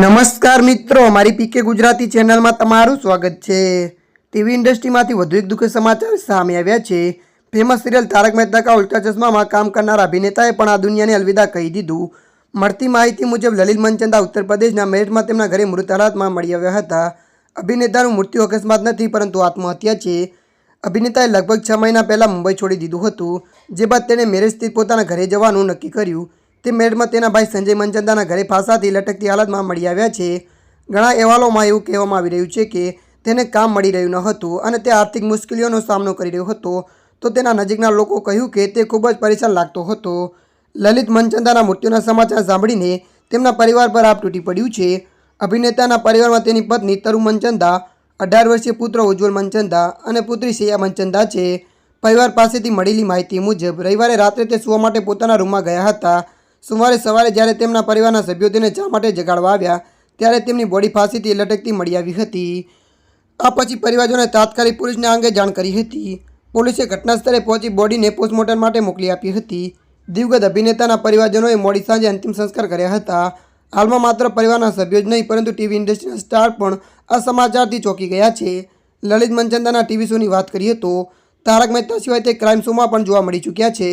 નમસ્કાર મિત્રો, મારી પીકે ગુજરાતી ચેનલમાં તમારું સ્વાગત છે. ટીવી ઇન્ડસ્ટ્રીમાંથી વધુ એક દુઃખદ સમાચાર સામે આવ્યા છે. ફેમસ સિરિયલ તારક મહેતા કા ઉલ્ટા ચશ્મામાં કામ કરનાર અભિનેતાએ પણ આ દુનિયાને અલવિદા કહી દીધું. મળતી માહિતી મુજબ, લલિત મનચંદા ઉત્તર પ્રદેશના મેરઠમાં તેમના ઘરે મૃત હાલતમાં મળી આવ્યા હતા. અભિનેતાનું મૃત્યુ અકસ્માત નથી, પરંતુ આત્મહત્યા છે. અભિનેતાએ લગભગ છ મહિના પહેલાં મુંબઈ છોડી દીધું હતું, જે બાદ તેણે મેરેજ સ્થિત પોતાના ઘરે જવાનું નક્કી કર્યું. તે મેળમાં તેના ભાઈ સંજય મનચંદાના ઘરે ફાંસાથી લટકતી હાલતમાં મળી આવ્યા છે. ઘણા અહેવાલોમાં એવું કહેવામાં આવી રહ્યું છે કે તેને કામ મળી રહ્યું ન હતું અને તે આર્થિક મુશ્કેલીઓનો સામનો કરી રહ્યો હતો. તો તેના નજીકના લોકો કહ્યું કે તે ખૂબ જ પરેશાન લાગતો હતો. લલિત મનચંદાના મૃત્યુના સમાચાર સાંભળીને તેમના પરિવાર પર આપ તૂટી પડ્યું છે. અભિનેતાના પરિવારમાં તેની પત્ની તરુ મનચંદા અઢાર વર્ષીય પુત્ર ઉજ્જવલ મનચંદા અને પુત્રી શ્રેયા મનચંદા છે. પરિવાર પાસેથી મળેલી માહિતી મુજબ, રવિવારે રાત્રે તે સૂવા માટે પોતાના રૂમમાં ગયા હતા. સોમવારે સવારે જ્યારે તેમના પરિવારના સભ્યો તેને ચા માટે જગાડવા આવ્યા, ત્યારે તેમની બોડી ફાંસીથી લટકતી મળી આવી હતી. આ પછી પરિવારજોને તાત્કાલિક પોલીસને આ અંગે જાણ કરી હતી. પોલીસે ઘટનાસ્થળે પહોંચી બોડીને પોસ્ટમોર્ટમ માટે મોકલી આપી હતી. દિવગત અભિનેતાના પરિવારજનોએ મોડી સાંજે અંતિમ સંસ્કાર કર્યા હતા. હાલમાં માત્ર પરિવારના સભ્યો જ નહીં, પરંતુ ટીવી ઇન્ડસ્ટ્રીના સ્ટાર પણ આ સમાચારથી ચોંકી ગયા છે. લલિત મનચંદાના ટીવી શોની વાત કરીએ તો, તારક મહેતા સિવાય તે ક્રાઇમ શોમાં પણ જોવા મળી ચૂક્યા છે.